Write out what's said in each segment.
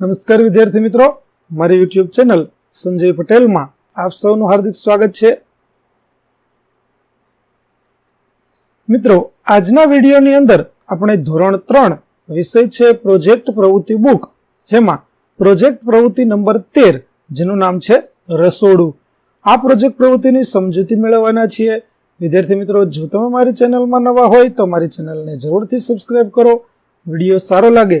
નમસ્કાર વિદ્યાર્થી મિત્રો. મારી યુટ્યુબ ચેનલ સંજય પટેલમાં આપ સૌનું હાર્દિક સ્વાગત છે. મિત્રો, આજના વિડીયોની અંદર આપણે ધોરણ ત્રણ વિષય છે પ્રોજેક્ટ પ્રવૃત્તિ બુક જેમાં પ્રોજેક્ટ પ્રવૃત્તિ નંબર તેર, જેનું નામ છે રસોડું. આ પ્રોજેક્ટ પ્રવૃત્તિની સમજૂતી મેળવવાના છીએ. વિદ્યાર્થી મિત્રો, જો તમે મારી ચેનલમાં નવા હોય તો મારી ચેનલને જરૂરથી સબસ્ક્રાઈબ કરો. વીડિયો સારો લાગે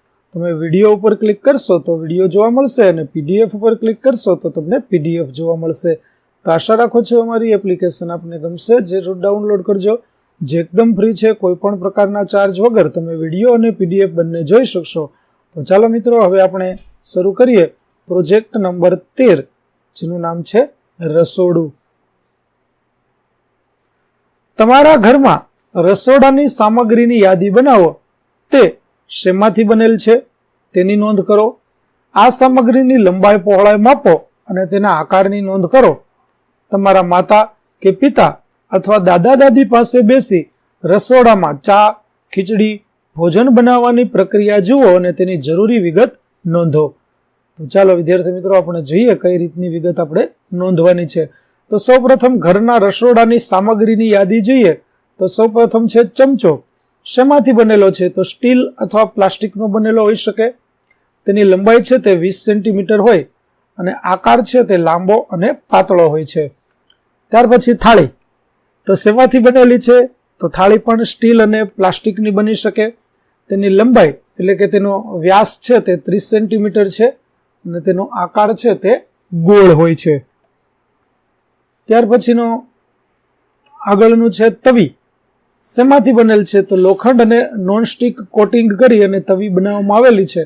તમે વીડિયો ઉપર ક્લિક કરશો તો વીડિયો જોવા મળશે અને પીડીએફ ઉપર ક્લિક કરશો તો તમને પીડીએફ જોવા મળશે. તો આશા રાખો છો અમારી એપ્લિકેશન આપને ગમશે. જરૂર ડાઉનલોડ કરજો. જે એકદમ ફ્રી છે કોઈ પણ પ્રકારના ચાર્જ વગર તમે વીડિયો અને પીડીએફ બંને જોઈ શકશો. તો ચાલો મિત્રો, હવે આપણે શરૂ કરીએ. પ્રોજેક્ટ નંબર તેર, જેનું નામ છે રસોડું. તમારા ઘરમાં રસોડાની સામગ્રીની યાદી બનાવો. તે શેમાંથી બનેલ છે તેની નોંધ કરો. આ સામગ્રીની લંબાઈ પહોળાઈ માપો અને તેના આકારની નોંધ કરો. તમારા માતા કે પિતા અથવા દાદા દાદી પાસે બેસી રસોડામાં ચા, ખીચડી, ભોજન બનાવવાની પ્રક્રિયા જુઓ અને તેની જરૂરી વિગત નોંધો. તો ચાલો, વિદ્યાર્થી મિત્રો, આપણે જોઈએ કઈ રીતની વિગત આપણે નોંધવાની છે. તો સૌપ્રથમ ઘરના રસોડાની સામગ્રીની યાદી જોઈએ. તો સૌપ્રથમ છે ચમચો. શેમાંથી બનેલો છે? તો સ્ટીલ અથવા પ્લાસ્ટિકનો બનેલો હોઈ શકે. તેની લંબાઈ છે તે વીસ સેન્ટીમીટર હોય અને આકાર છે તે લાંબો અને પાતળો હોય છે. ત્યાર પછી થાળી. તો શેમાંથી બનેલી છે? તો થાળી પણ સ્ટીલ અને પ્લાસ્ટિકની બની શકે. તેની લંબાઈ એટલે કે તેનો વ્યાસ છે તે ત્રીસ સેન્ટીમીટર છે અને તેનો આકાર છે તે ગોળ હોય છે. ત્યાર પછીનો આગળનું છે તવી. શેમાંથી બનેલ છે? તો લોખંડ અને નોનસ્ટિક કોટિંગ કરી અને તવી બનાવવામાં આવેલી છે.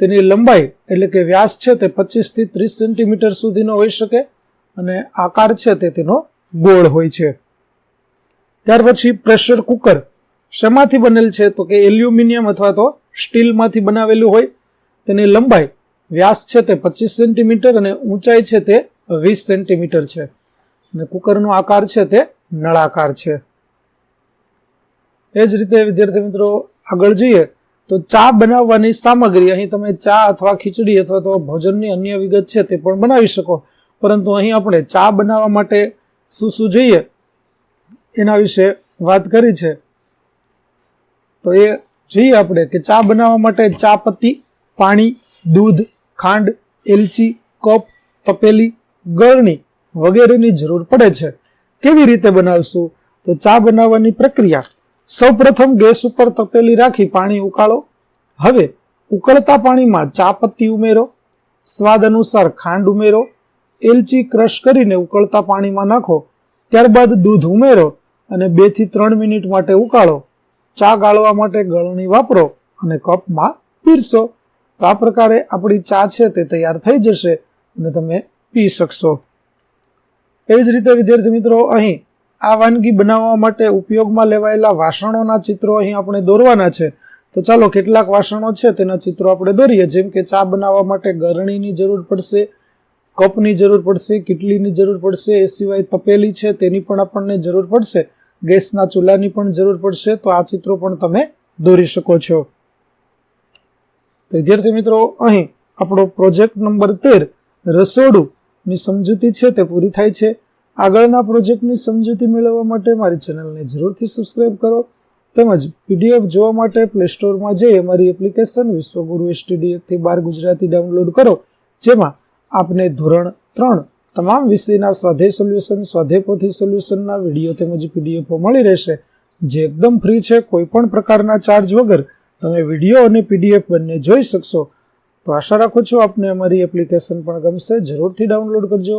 તેની લંબાઈ એટલે કે વ્યાસ છે તે પચીસથી ત્રીસ સેન્ટીમીટર સુધીનો હોઈ શકે અને આકાર છે તે તેનો ગોળ હોય છે. ત્યાર પછી પ્રેશર કુકર. શેમાંથી બનેલ છે? તો કે એલ્યુમિનિયમ અથવા તો સ્ટીલમાંથી બનાવેલું હોય. તેની લંબાઈ વ્યાસ છે તે પચીસ સેન્ટીમીટર અને ઊંચાઈ છે તે વીસ સેન્ટીમીટર છે. અને કુકરનો આકાર છે તે નળાકાર છે. એ જ રીતે વિદ્યાર્થી મિત્રો આગળ જઈએ, તો ચા બનાવવાની સામગ્રી, અહીં તમે ચા અથવા ખીચડી અથવા તો ભોજનની અન્ય વિગત છે તે પણ બનાવી શકો. પરંતુ અહીં આપણે ચા બનાવવા માટે શું શું જોઈએ એના વિશે વાત કરી છે. તો એ જોઈએ આપણે કે ચા બનાવવા માટે ચા પત્તી પાણી, દૂધ, ખાંડ, એલચી, કપ, તપેલી ગળણી વગેરેની જરૂર પડે છે. કેવી રીતે બનાવશું? તો ચા બનાવવાની પ્રક્રિયા સૌપ્રથમ ગેસ ઉપર તપેલી રાખી પાણી ઉકાળો. હવે ઉકળતા પાણીમાં ચા પત્તી ઉમેરો. સ્વાદ અનુસાર ખાંડ ઉમેરો. એલચી ક્રશ કરીને ઉકળતા પાણીમાં નાખો. ત્યારબાદ દૂધ ઉમેરો અને બેથી ત્રણ મિનિટ માટે ઉકાળો. ચા ગાળવા માટે ગળણી વાપરો અને કપમાં પીરસો. તો આ પ્રકારે આપણી ચા છે તે તૈયાર થઈ જશે અને તમે પી શકશો. એવી જ રીતે વિદ્યાર્થી મિત્રો, અહીં આ વાનગી બનાવવા માટે ઉપયોગમાં લેવાયેલા વાસણોના ચિત્રો અહીં આપણે દોરવાના છે. તો ચાલો કેટલાક વાસણો છે તેના ચિત્રો આપણે દોરીએ. જેમ કે ચા બનાવવા માટે ગરણીની જરૂર પડશે, કપની જરૂર પડશે, કિટલીની જરૂર પડશે, એ સિવાય તપેલી છે તેની પણ આપણને જરૂર પડશે, ગેસના ચૂલાની પણ જરૂર પડશે. તો આ ચિત્રો પણ તમે દોરી શકો છો. વિદ્યાર્થી મિત્રો, અહીં આપણો પ્રોજેક્ટ નંબર તેર રસોડું ની સમજૂતી છે તે પૂરી થાય છે. આગળના પ્રોજેક્ટની સમજૂતી મેળવવા માટે મારી ચેનલને જરૂરથી સબસ્ક્રાઇબ કરો. તેમજ પીડીએફ જોવા માટે પ્લે સ્ટોરમાં જઈ અમારી એપ્લિકેશન વિશ્વગુરુ એસટીડીએફથી બાર ગુજરાતી ડાઉનલોડ કરો, જેમાં આપને ધોરણ ત્રણ તમામ વિષયના સ્વાધ્યાય સોલ્યુશન સ્વાધ્યાય પોથી સોલ્યુશનના વીડિયો તેમજ પીડીએફો મળી રહેશે. જે એકદમ ફ્રી છે, કોઈ પણ પ્રકારના ચાર્જ વગર તમે વીડિયો અને પીડીએફ બંને જોઈ શકશો. તો આશા રાખું છું આપને અમારી એપ્લિકેશન પણ ગમશે. જરૂરથી ડાઉનલોડ કરજો.